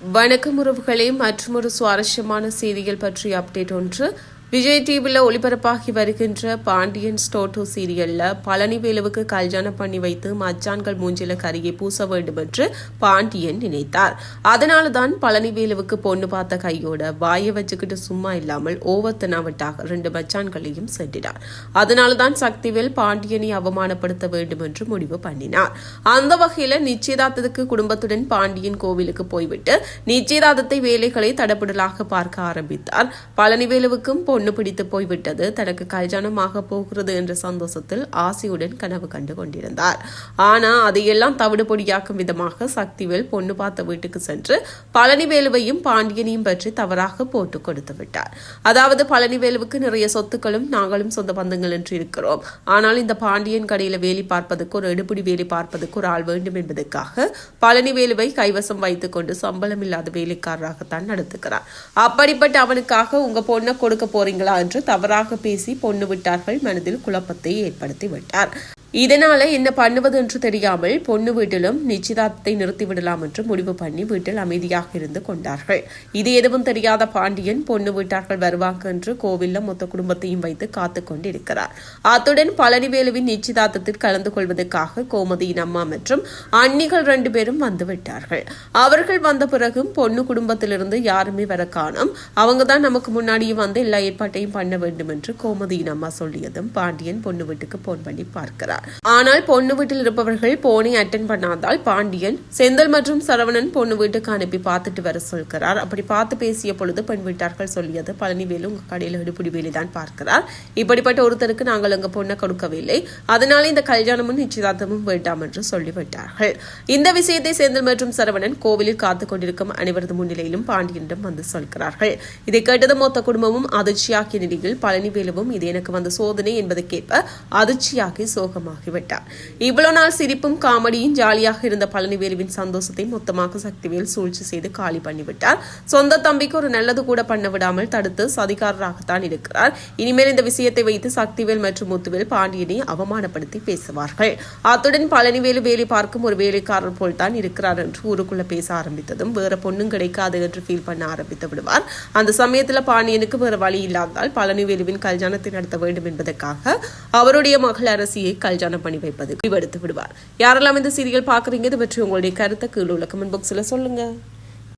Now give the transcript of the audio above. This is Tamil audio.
வணக்கம் உறவுகளே மற்றொரு சுவாரஸ்யமான செய்திகள் பற்றிய அப்டேட் ஒன்று. விஜய் டிவியில் ஒளிபரப்பாகி வருகின்ற பாண்டியன் ஸ்டோட்டோ சீரியல்ல பழனிவேலுவுக்கு கல்யாணம் பண்ணி வைத்து மச்சான்கள் மூஞ்சில கரியை பூச வேண்டும் என்று பாண்டியன் நினைத்தார். அதனால தான் பழனிவேலுவுக்கு பொண்ணு பார்த்த கையோட வாயை வச்சுக்கிட்டு சும்மா இல்லாமல் ஓவத்தனாவட்டாக ரெண்டு மச்சான்களையும் சென்றினார். அதனால தான் சக்திவேல் பாண்டியனை அவமானப்படுத்த வேண்டும் என்று முடிவு பண்ணினார். அந்த வகையில் நிச்சயதார்த்தத்துக்கு குடும்பத்துடன் பாண்டியன் கோவிலுக்கு போய்விட்டு நிச்சயதார்த்தத்தை வேலைகளை தடபுடலாக பார்க்க ஆரம்பித்தார். பழனிவேலுவுக்கும் பொண்ணு பிடித்து போய்விட்டது. தனக்கு கல்யாணமாக போகிறது என்ற சந்தோஷத்தில் ஆசையுடன் கனவு கண்டு கொண்டிருந்தார். ஆனா அதையெல்லாம் தவிடு பொடியாக்கும் விதமாக சக்திவேல் பொண்ணு பார்த்த வீட்டுக்கு சென்று பழனிவேலுவையும் பாண்டியனையும் பற்றி தவறாக போட்டு கொடுத்து விட்டார். அதாவது பழனிவேலுவுக்கு நிறைய சொத்துக்களும் நாங்களும் சொந்த பந்தங்கள் என்று இருக்கிறோம். ஆனால் இந்த பாண்டியன் கடையில் வேலி பார்ப்பதற்கு ஒரு எடுபிடி வேலி பார்ப்பதற்கு ஒரு ஆள் வேண்டும் என்பதற்காக பழனிவேலுவை கைவசம் வைத்துக் கொண்டு சம்பளம் இல்லாத வேலைக்காரராகத்தான் நடத்துகிறார். அப்படிப்பட்ட அவனுக்காக உங்க பொண்ணை கொடுக்க போறீங்களா என்று தவறாக பேசி பொண்ணு விட்டார்கள். மனதில் குழப்பத்தை ஏற்படுத்தி விட்டார் இதனால என்ன பண்ணுவது என்று தெரியாமல் பொண்ணு வீட்டிலும் நிச்சயதார்த்தத்தை நிறுத்திவிடலாம் என்று முடிவு பண்ணி வீட்டில் அமைதியாக இருந்து கொண்டார்கள். இது எதுவும் தெரியாத பாண்டியன் பொண்ணு வீட்டார்கள் வருவாங்க என்று கோவில்ல மொத்த குடும்பத்தையும் வைத்து காத்து கொண்டிருக்கிறார். அத்துடன் பழனிவேலுவின் நிச்சயதார்த்தத்தில் கலந்து கொள்வதற்காக கோமதியின் அம்மா மற்றும் அன்னிகள் ரெண்டு பேரும் வந்து விட்டார்கள் அவர்கள் வந்த பிறகும் பொண்ணு குடும்பத்திலிருந்து யாருமே வர காணோம். அவங்க தான் நமக்கு முன்னாடியே வந்து எல்லா ஏற்பாட்டையும் பண்ண வேண்டும் என்று கோமதியின் அம்மா சொல்லியதும் பாண்டியன் பொண்ணு வீட்டுக்கு போன் பண்ணி பார்க்கிறார். ஆனால் பொண்ணு வீட்டில் இருப்பவர்கள் போனை அட்டன் பண்ணாதால் பாண்டியன் செந்தல் மற்றும் சரவணன் பொண்ணு வீட்டுக்கு அனுப்பி பார்த்துட்டு வர சொல்கிறார். அப்படி பார்த்து பேசிய பொழுது பெண் வீட்டார்கள் சொல்லியது பழனிவேலு உங்க கடையில் எடுப்பிடி வேலை தான் பார்க்கிறார். இப்படிப்பட்ட ஒருத்தருக்கு நாங்கள் உங்க பொண்ணை கொடுக்கவில்லை. அதனால இந்த கல்யாணமும் நிச்சயதார்த்தமும் வேண்டாம் என்று சொல்லிவிட்டார்கள். இந்த விஷயத்தை செந்தில் மற்றும் சரவணன் கோவிலில் காத்துக் கொண்டிருக்கும் அனைவரது முன்னிலையிலும் பாண்டியனிடம் வந்து சொல்கிறார்கள். இதை கேட்டது மொத்த குடும்பமும் அதிர்ச்சியாக்கிய நிலையில் பழனிவேலுவும் இது எனக்கு வந்த சோதனை என்பதற்கேற்ப அதிர்ச்சியாகி சோகமாக ஆகிவிட்டார். இவ்வளவு நாள் சிரிப்பும் காமெடியும் ஜாலியாக இருந்த பழனிவேலுவின் சந்தோஷத்தை மொத்தமாக சக்திவேல் சூழ்ச்சி செய்து காலி பண்ணிவிட்டார். சொந்த தம்பிக்கு ஒரு நல்லது கூட பண்ண விடாமல் தடுத்து சதிகாரராகத்தான் இருக்கிறார். இனிமேல் இந்த விஷயத்தை வைத்து சக்திவேல் மற்றும் முத்துவேல் பாண்டியனை அவமானப்படுத்தி பேசுவார்கள். அத்துடன் பழனிவேலு வேலை பார்க்கும் ஒரு வேலைக்காரர் போல் தான் இருக்கிறார் என்று ஊருக்குள்ள பேச ஆரம்பித்ததும் வேற பொண்ணும் கிடைக்காது என்று ஃபீல் பண்ண ஆரம்பித்து விடுவார். அந்த சமயத்துல பாண்டியனுக்கு வேற வழி இல்லாததால் பழனிவேலுவின் கல்யாணத்தை நடத்த வேண்டும் என்பதற்காக அவருடைய மகள் அரசியை கல் கல்யாணம் பண்ணி வைப்பது. முடிவெடுத்து விடுவார். யாரெல்லாம் இந்த சீரியல் பாக்குறீங்க இது பற்றி உங்களுடைய கருத்தை கீழே உள்ள கமெண்ட் பாக்ஸ்ல சொல்லுங்க.